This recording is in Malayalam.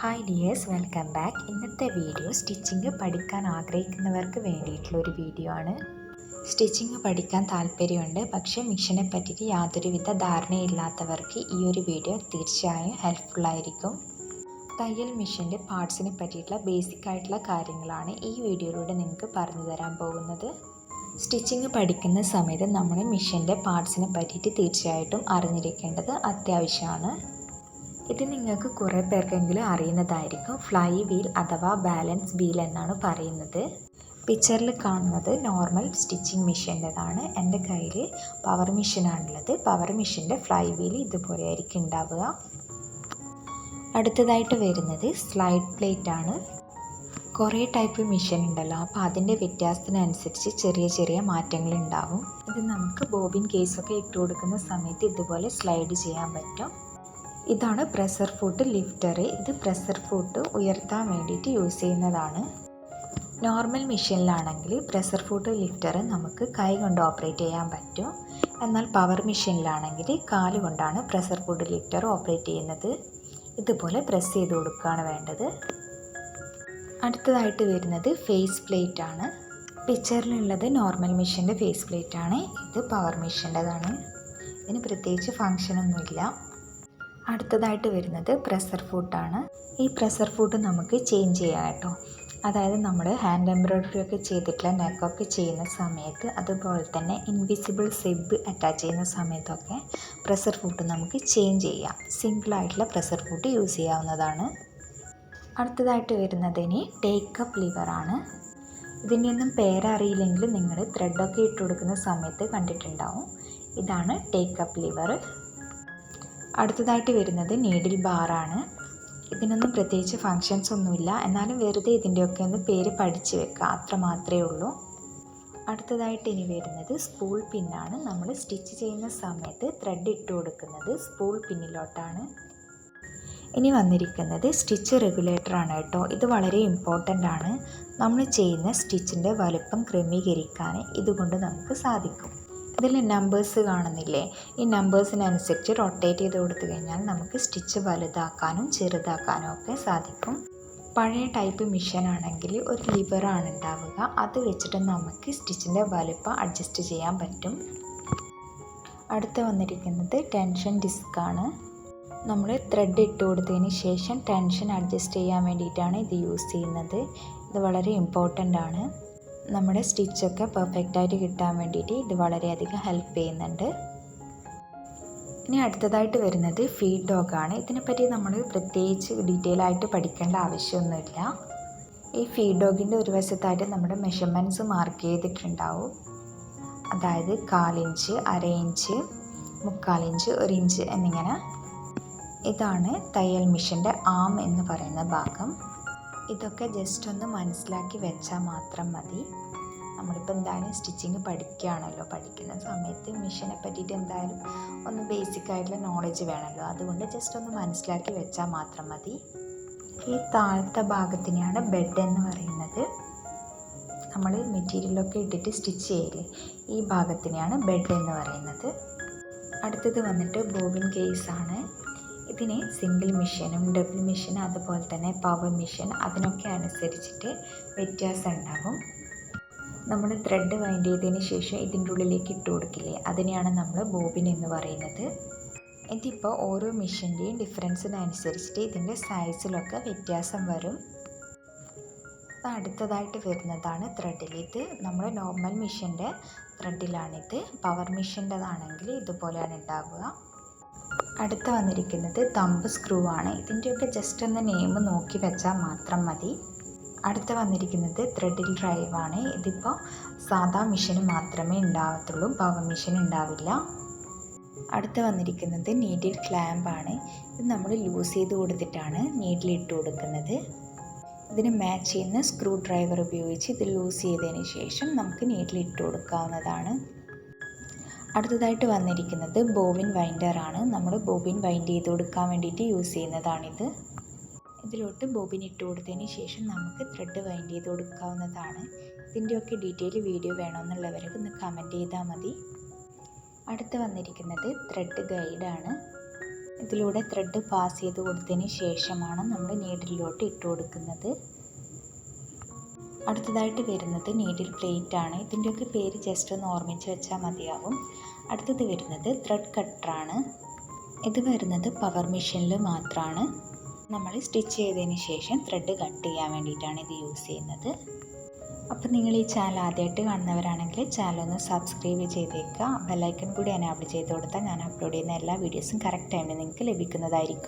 ഹായ് ഡിയേഴ്സ് വെൽക്കം ബാക്ക് ഇന്നത്തെ വീഡിയോ സ്റ്റിച്ചിങ് പഠിക്കാൻ ആഗ്രഹിക്കുന്നവർക്ക് വേണ്ടിയിട്ടുള്ള ഒരു വീഡിയോ ആണ്. സ്റ്റിച്ചിങ് പഠിക്കാൻ താല്പര്യമുണ്ട്. പക്ഷേ മിഷനെ പറ്റിയിട്ട് യാതൊരുവിധ ധാരണയില്ലാത്തവർക്ക് ഈ ഒരു വീഡിയോ തീർച്ചയായും ഹെൽപ്ഫുള്ളായിരിക്കും തയ്യൽ മിഷന്റെ പാർട്സിനെ പറ്റിയിട്ടുള്ള ബേസിക് ആയിട്ടുള്ള കാര്യങ്ങളാണ് ഈ വീഡിയോയിലൂടെ നിങ്ങൾക്ക് പറഞ്ഞു തരാൻ പോകുന്നത്. സ്റ്റിച്ചിങ് പഠിക്കുന്ന സമയത്ത് നമ്മുടെ മിഷന്റെ പാർട്സിനെ പറ്റിയിട്ട് തീർച്ചയായിട്ടും അറിഞ്ഞിരിക്കേണ്ടത് അത്യാവശ്യമാണ്. ഇത് നിങ്ങൾക്ക് കുറേ പേർക്കെങ്കിലും അറിയുന്നതായിരിക്കും. ഫ്ലൈ വീൽ അഥവാ ബാലൻസ് വീൽ എന്നാണ് പറയുന്നത്. പിക്ചറിൽ കാണുന്നത് നോർമൽ സ്റ്റിച്ചിങ് മെഷീന്റെതാണ്. എന്റെ കയ്യിൽ പവർ മെഷീനാണുള്ളത്. പവർ മെഷീന്റെ ഫ്ലൈ വീൽ ഇതുപോലെ ആയിരിക്കും ഉണ്ടാവുക. അടുത്തതായിട്ട് വരുന്നത് സ്ലൈഡ് പ്ലേറ്റ് ആണ് കുറേ ടൈപ്പ് മെഷീൻ ഉണ്ടല്ലോ. അപ്പോൾ അതിന്റെ വ്യത്യാസത്തിനനുസരിച്ച് ചെറിയ ചെറിയ മാറ്റങ്ങൾ ഉണ്ടാവും. ഇത് നമുക്ക് ബോബിൻ കേസൊക്കെ ഇട്ട് കൊടുക്കുന്ന സമയത്ത് ഇതുപോലെ സ്ലൈഡ് ചെയ്യാൻ പറ്റും. ഇതാണ് പ്രഷർ ഫുട്ട് ലിഫ്റ്റർ ഇത് പ്രഷർ ഫുട്ട് ഉയർത്താൻ വേണ്ടിയിട്ട് യൂസ് ചെയ്യുന്നതാണ്. നോർമൽ മെഷീനിലാണെങ്കിൽ പ്രഷർ ഫുട്ട് ലിഫ്റ്റർ നമുക്ക് കൈ കൊണ്ട് ഓപ്പറേറ്റ് ചെയ്യാൻ പറ്റും. എന്നാൽ പവർ മെഷീനിലാണെങ്കിൽ കാൽ കൊണ്ടാണ് പ്രഷർ ഫുഡ് ലിഫ്റ്റർ ഓപ്പറേറ്റ് ചെയ്യുന്നത്. ഇതുപോലെ പ്രസ് ചെയ്ത് കൊടുക്കുകയാണ് വേണ്ടത്. അടുത്തതായിട്ട് വരുന്നത് ഫേസ് പ്ലേറ്റ് ആണ്. പിക്ചറിലുള്ളത് നോർമൽ മെഷീന്റെ ഫേസ് പ്ലേറ്റ് ആണ്. ഇത് പവർ മെഷീന്റെതാണ് ഇതിന് പ്രത്യേകിച്ച് ഫങ്ഷനൊന്നുമില്ല അടുത്തതായിട്ട് വരുന്നത് പ്രഷർ ഫുഡാണ് ഈ പ്രഷർ ഫുഡ് നമുക്ക് ചേഞ്ച് ചെയ്യാം കേട്ടോ. അതായത് നമ്മൾ ഹാൻഡ് എംബ്രോയ്ഡറി ഒക്കെ ചെയ്തിട്ടുള്ള നെക്കൊക്കെ ചെയ്യുന്ന സമയത്ത് അതുപോലെ തന്നെ ഇൻവിസിബിൾ സിബ് അറ്റാച്ച് ചെയ്യുന്ന സമയത്തൊക്കെ പ്രഷർ ഫുഡ് നമുക്ക് ചേഞ്ച് ചെയ്യാം. സിമ്പിളായിട്ടുള്ള പ്രഷർ ഫുഡ് യൂസ് ചെയ്യാവുന്നതാണ്. അടുത്തതായിട്ട് വരുന്നത് ഇനി ടേക്കപ്പ് ലിവറാണ് ഇതിന്റെയൊന്നും പേരറിയില്ലെങ്കിൽ നിങ്ങൾ ത്രെഡൊക്കെ ഇട്ട് കൊടുക്കുന്ന സമയത്ത് കണ്ടിട്ടുണ്ടാവും. ഇതാണ് ടേക്കപ്പ് ലിവർ അടുത്തതായിട്ട് വരുന്നത് നീഡിൽ ബാറാണ് ഇതിനൊന്നും പ്രത്യേകിച്ച് ഫങ്ഷൻസ് ഒന്നുമില്ല. എന്നാലും വെറുതെ ഇതിന്റെയൊക്കെ ഒന്ന് പേര് പഠിച്ചു വെക്കുക. അത്ര മാത്രമേ ഉള്ളൂ. അടുത്തതായിട്ട് ഇനി വരുന്നത് സ്പൂൾ പിന്നാണ് നമ്മൾ സ്റ്റിച്ച് ചെയ്യുന്ന സമയത്ത് ത്രെഡ് ഇട്ട് കൊടുക്കുന്നത് സ്പൂൾ പിന്നിലോട്ടാണ് ഇനി വന്നിരിക്കുന്നത് സ്റ്റിച്ച് റെഗുലേറ്ററാണ് കേട്ടോ. ഇത് വളരെ ഇമ്പോർട്ടന്റ് ആണ്. നമ്മൾ ചെയ്യുന്ന സ്റ്റിച്ചിന്റെ വലുപ്പം ക്രമീകരിക്കാൻ ഇതുകൊണ്ട് നമുക്ക് സാധിക്കും. ഇതിൽ നമ്പേഴ്സ് കാണുന്നില്ലേ? ഈ നമ്പേഴ്സിനനുസരിച്ച് റൊട്ടേറ്റ് ചെയ്ത് കൊടുത്തു കഴിഞ്ഞാൽ നമുക്ക് സ്റ്റിച്ച് വലുതാക്കാനും ചെറുതാക്കാനും ഒക്കെ സാധിക്കും. പഴയ ടൈപ്പ് മിഷൻ ആണെങ്കിൽ ഒരു ലിവറാണ് ഉണ്ടാവുക. അത് വെച്ചിട്ട് നമുക്ക് സ്റ്റിച്ചിന്റെ വലുപ്പം അഡ്ജസ്റ്റ് ചെയ്യാൻ പറ്റും. അടുത്ത് വന്നിരിക്കുന്നത് ടെൻഷൻ ഡിസ്ക്കാണ് നമ്മൾ ത്രെഡ് ഇട്ട് കൊടുത്തതിന് ശേഷം ടെൻഷൻ അഡ്ജസ്റ്റ് ചെയ്യാൻ വേണ്ടിയിട്ടാണ് ഇത് യൂസ് ചെയ്യുന്നത്. ഇത് വളരെ ഇമ്പോർട്ടന്റ് ആണ്. നമ്മുടെ സ്റ്റിച്ചൊക്കെ പെർഫെക്റ്റായിട്ട് കിട്ടാൻ വേണ്ടിയിട്ട് ഇത് വളരെയധികം ഹെൽപ്പ് ചെയ്യുന്നുണ്ട്. ഇനി അടുത്തതായിട്ട് വരുന്നത് ഫീഡ് ഡോഗാണ് ഇതിനെപ്പറ്റി നമ്മൾ പ്രത്യേകിച്ച് ഡീറ്റെയിൽ ആയിട്ട് പഠിക്കേണ്ട ആവശ്യമൊന്നുമില്ല. ഈ ഫീഡ് ഡോഗിന്റെ ഒരു വശത്തായിട്ട് നമ്മുടെ മെഷർമെന്റ്സ് മാർക്ക് ചെയ്തിട്ടുണ്ടാവും. അതായത് കാലിഞ്ച് അര ഇഞ്ച് മുക്കാലിഞ്ച് ഒരു ഇഞ്ച് എന്നിങ്ങനെ. ഇതാണ് തയ്യൽ മിഷന്റെ ആം എന്ന് പറയുന്ന ഭാഗം. ഇതൊക്കെ ജസ്റ്റ് ഒന്ന് മനസ്സിലാക്കി വെച്ചാൽ മാത്രം മതി. നമ്മളിപ്പോൾ എന്തായാലും സ്റ്റിച്ചിങ് പഠിക്കുകയാണല്ലോ. പഠിക്കുന്ന സമയത്ത് മിഷീനെ പറ്റിയിട്ട് എന്തായാലും ഒന്ന് ബേസിക് ആയിട്ടുള്ള നോളജ് വേണമല്ലോ അതുകൊണ്ട് ജസ്റ്റ് ഒന്ന് മനസ്സിലാക്കി വെച്ചാൽ മാത്രം മതി. ഈ താഴത്തെ ഭാഗത്തിനെയാണ് ബെഡ് എന്ന് പറയുന്നത്. നമ്മൾ മെറ്റീരിയലൊക്കെ ഇട്ടിട്ട് സ്റ്റിച്ച് ചെയ്യില്ലേ? ഈ ഭാഗത്തിനെയാണ് ബെഡ് എന്ന് പറയുന്നത്. അടുത്തത് വന്നിട്ട് ബോബിൻ കേസ് ആണ്. ഇതിന് സിംഗിൾ മെഷീനും ഡബിൾ മെഷീൻ അതുപോലെ തന്നെ പവർ മെഷീൻ അതിനൊക്കെ അനുസരിച്ചിട്ട് വ്യത്യാസം ഉണ്ടാകും നമ്മൾ ത്രെഡ് വൈൻഡ് ചെയ്തതിന് ശേഷം ഇതിന്റെ ഉള്ളിലേക്ക് ഇട്ട് കൊടുക്കില്ലേ? അതിനെയാണ് നമ്മൾ ബോബിൻ എന്ന് പറയുന്നത്. ഇതിപ്പോൾ ഓരോ മെഷീന്റെയും ഡിഫറൻസിനനുസരിച്ചിട്ട് ഇതിന്റെ സൈസിലൊക്കെ വ്യത്യാസം വരും. അപ്പോൾ അടുത്തതായിട്ട് വരുന്നതാണ് ത്രെഡിൽ ഇത് നമ്മൾ നോർമൽ മെഷീന്റെ ത്രെഡിലാണിത് പവർ മെഷീന്റെതാണെങ്കിൽ ഇതുപോലെയാണ് ഉണ്ടാവുക. അടുത്ത വന്നിരിക്കുന്നത് തമ്പ് സ്ക്രൂ ആണ്. ഇതിന്റെയൊക്കെ ജസ്റ്റ് ഒന്ന് നെയിം നോക്കി വെച്ചാൽ മാത്രം മതി. അടുത്ത വന്നിരിക്കുന്നത് ത്രെഡിൽ ഡ്രൈവ് ആണ്. ഇതിപ്പോൾ സാധാ മെഷീൻ മാത്രമേ ഉണ്ടാവത്തുള്ളൂ. പവർ മെഷീൻ ഉണ്ടാവില്ല. അടുത്ത് വന്നിരിക്കുന്നത് നീഡിൽ ക്ലാമ്പ് ആണ്. ഇത് നമ്മൾ ലൂസ് ചെയ്ത് കൊടുത്തിട്ടാണ് നീഡിൽ ഇട്ട് കൊടുക്കുന്നത്. ഇതിന് മാച്ച് ചെയ്യുന്ന സ്ക്രൂ ഡ്രൈവർ ഉപയോഗിച്ച് ഇത് ലൂസ് ചെയ്തതിന് ശേഷം നമുക്ക് നീഡിൽ ഇട്ട് കൊടുക്കാവുന്നതാണ്. അടുത്തതായിട്ട് വന്നിരിക്കുന്നത് ബോബിൻ വൈൻഡർ ആണ്. നമ്മൾ ബോബിൻ വൈൻഡ് ചെയ്ത് കൊടുക്കാൻ വേണ്ടിയിട്ട് യൂസ് ചെയ്യുന്നതാണിത്. ഇതിലോട്ട് ബോബിൻ ഇട്ട് കൊടുത്തതിന് ശേഷം നമുക്ക് ത്രെഡ് വൈൻഡ് ചെയ്ത് കൊടുക്കാവുന്നതാണ്. ഇതിന്റെയൊക്കെ ഡീറ്റെയിൽ വീഡിയോ വേണമെന്നുള്ളവർക്ക് ഒന്ന് കമന്റ് ചെയ്താൽ മതി. അടുത്ത് വന്നിരിക്കുന്നത് ത്രെഡ് ഗൈഡാണ് ഇതിലൂടെ ത്രെഡ് പാസ് ചെയ്ത് കൊടുത്തതിന് ശേഷമാണ് നമ്മൾ നീഡിലോട്ട് ഇട്ട് കൊടുക്കുന്നത്. അടുത്തതായിട്ട് വരുന്നത് നീഡിൽ പ്ലേറ്റ് ആണ്. ഇതിന്റെയൊക്കെ പേര് ജസ്റ്റ് ഒന്ന് ഓർമ്മിച്ച് വെച്ചാൽ മതിയാവും. അടുത്തത് വരുന്നത് ത്രെഡ് കട്ടറാണ് ഇത് വരുന്നത് പവർ മെഷീനിൽ മാത്രമാണ് നമ്മൾ സ്റ്റിച്ച് ചെയ്തതിന് ശേഷം ത്രെഡ് കട്ട് ചെയ്യാൻ വേണ്ടിയിട്ടാണ് ഇത് യൂസ് ചെയ്യുന്നത്. അപ്പോൾ നിങ്ങൾ ഈ ചാനൽ ആദ്യമായിട്ട് കാണുന്നവരാണെങ്കിൽ ചാനൽ ഒന്ന് സബ്സ്ക്രൈബ് ചെയ്തേക്കുക. ബെല്ലൈക്കൺ കൂടി എനാബിൾ ചെയ്ത് കൊടുത്താൽ ഞാൻ അപ്ലോഡ് ചെയ്യുന്ന എല്ലാ വീഡിയോസും കറക്റ്റ് ടൈമിൽ നിങ്ങൾക്ക് ലഭിക്കുന്നതായിരിക്കും.